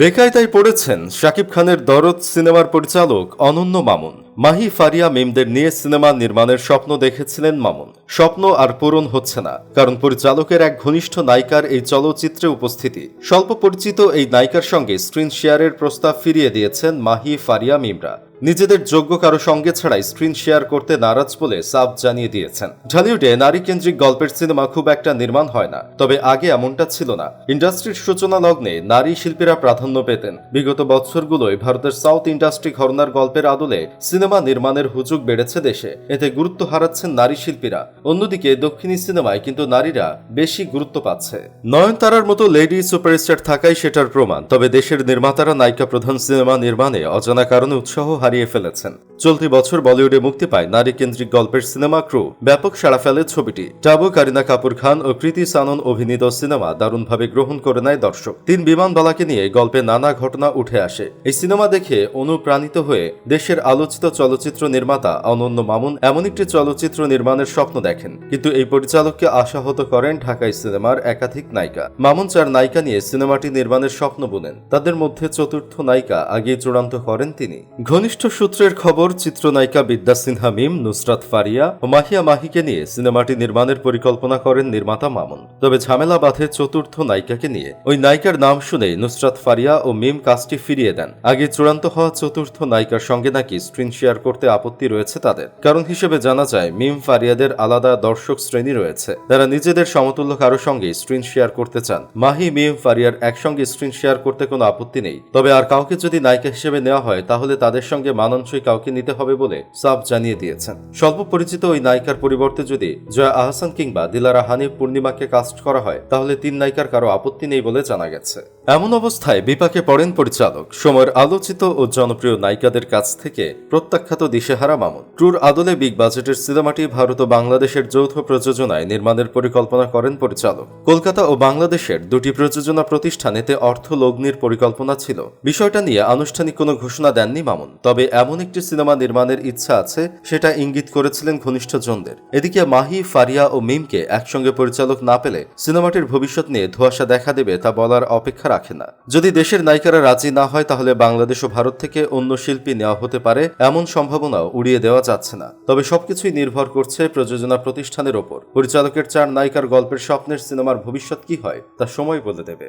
বেকায়দায় পড়েছেন শাকিব খানের দরদ সিনেমার পরিচালক অনন্য মামুন। মাহি ফারিয়া মিমদের নিয়ে সিনেমা নির্মাণের স্বপ্ন দেখেছিলেন মামুন। স্বপ্ন আর পূরণ হচ্ছে না, কারণ পরিচালকের এক ঘনিষ্ঠ নায়িকার এই চলচ্চিত্রে উপস্থিতি। স্বল্প পরিচিত এই নায়িকার সঙ্গে স্ক্রিন শেয়ারের প্রস্তাব ফিরিয়ে দিয়েছেন মাহি ফারিয়া মিমরা। নিজেদের যোগ্য কারও সঙ্গে ছাড়াই স্ক্রিন শেয়ার করতে নারাজ বলে সাফ জানিয়ে দিয়েছেন। ঢালিউডে নারী কেন্দ্রিক গল্পের সিনেমা খুব একটা নির্মাণ হয় না, তবে আগে এমনটা ছিল না। ইন্ডাস্ট্রির সূচনা লগ্নে নারী শিল্পীরা প্রাধান্য পেতেন। বিগত বছরগুলোয় ভারতের সাউথ ইন্ডাস্ট্রি ঘরনার গল্পের আদলে সিনেমা নির্মাণের হুজুগ বেড়েছে দেশে। এতে গুরুত্ব হারাচ্ছেন নারী শিল্পীরা। অন্যদিকে দক্ষিণী সিনেমায় কিন্তু নারীরা বেশি গুরুত্ব পাচ্ছে। নয়নতারার মতো লেডি সুপারস্টার থাকাই সেটার প্রমাণ, তবে দেশের নির্মাতারা নায়িকা প্রধান সিনেমা নির্মাণে অজানা কারণে উৎসাহ হারিয়ে ফেলেছেন। চলতি বছর বলিউডে মুক্তি পায় নারী কেন্দ্রিক গল্পের সিনেমা ক্রু। ব্যাপক সাড়া ফেলে ছবিটি। টাবু, কারিনা কাপুর খান ও কৃতি সানন অভিনীত সিনেমা দারুণভাবে গ্রহণ করে নেয় দর্শক। তিন বিমানবালাকে নিয়ে গল্পে নানা ঘটনা উঠে আসে। এই সিনেমা দেখে অনুপ্রাণিত হয়ে দেশের আলোচিত চলচ্চিত্র নির্মাতা অনন্য মামুন এমন একটি চলচ্চিত্র নির্মাণের স্বপ্ন দেখেন। কিন্তু এই পরিচালককে আশাহত করেন ঢাকাই সিনেমার একাধিক নায়িকা। মামুন চার নায়িকা নিয়ে সিনেমাটি নির্মাণের স্বপ্ন বুনেন। তাদের মধ্যে চতুর্থ নায়িকা আগে চূড়ান্ত করেন তিনি। ঘনিষ্ঠ সূত্রের খবর, চিত্রনায়িকা বিদ্যা সিনহা মিম, নুসরাত ফারিয়া ও মাহিয়া মাহিকে নিয়ে সিনেমাটি নির্মাণের পরিকল্পনা করেন নির্মাতা মামুন। তবে ঝামেলা বাঁধে চতুর্থ নায়িকাকে নিয়ে। ওই নায়িকার নাম শুনেই নুসরাত ফারিয়া ও মিম কাজটি ফিরিয়ে দেন। আগে চূড়ান্ত হওয়া চতুর্থ নায়িকার সঙ্গে নাকি স্ক্রিন শেয়ার করতে আপত্তি রয়েছে তাদের। কারণ হিসেবে জানা যায়, মিম ফারিয়াদের আলাদা দর্শক শ্রেণি রয়েছে। যারা নিজেদের সমতুল্য কারও সঙ্গে স্ক্রিন শেয়ার করতে চান। মাহি, মিম, ফারিয়ার একসঙ্গে স্ক্রিন শেয়ার করতে কোনো আপত্তি নেই। তবে আর কাউকে যদি নায়িকা হিসেবে নেওয়া হয়, তাহলে তাদের সঙ্গে মানানসই কাউকে নিতে হবে বলে সাফ জানিয়ে দিয়েছেন। স্বল্প পরিচিত ওই নায়িকার পরিবর্তে যদি জয়া আহসান কিংবা দিলারা হানিফ পূর্ণিমাকে কাস্ট করা হয়, তাহলে তিন নায়িকার কারও আপত্তি নেই বলে জানা গেছে। এমন অবস্থায় বিপাকে পড়েন পরিচালক সময়ের আলোচিত ও জনপ্রিয় নায়িকাদের কাছ থেকে প্রত্যাখ্যাত দিশেহারা মামুন। ক্রুর আদলে বিগ বাজেটের সিনেমাটি ভারত ও বাংলাদেশের যৌথ প্রযোজনায় নির্মাণের পরিকল্পনা করেন পরিচালক। কলকাতা ও বাংলাদেশের দুটি প্রযোজনা প্রতিষ্ঠান এতে অর্থ লগ্নির পরিকল্পনা ছিল। বিষয়টা নিয়ে আনুষ্ঠানিক কোনো ঘোষণা দেননি মামুন তবে এমন একটি সিনেমা নির্মাণের ইচ্ছা আছে, সেটা ইঙ্গিত করেছিলেন ঘনিষ্ঠজনদের। এদিকে মাহি, ফারিয়া ও মিমকে একসঙ্গে পরিচালক না পেলে সিনেমাটির ভবিষ্যৎ নিয়ে ধোঁয়াশা দেখা দেবে তা বলার অপেক্ষা রাখে না। যদি দেশের নায়িকারা রাজি না হয়, তাহলে বাংলাদেশ ও ভারত থেকে অন্য শিল্পী নেওয়া হতে পারে, এমন সম্ভাবনাও উড়িয়ে দেওয়া যাচ্ছে না। তবে সবকিছুই নির্ভর করছে প্রযোজনা প্রতিষ্ঠানের ওপর। পরিচালকের চার নায়িকার গল্পের স্বপ্নের সিনেমার ভবিষ্যৎ কি হয়, তা সময় বলে দেবে।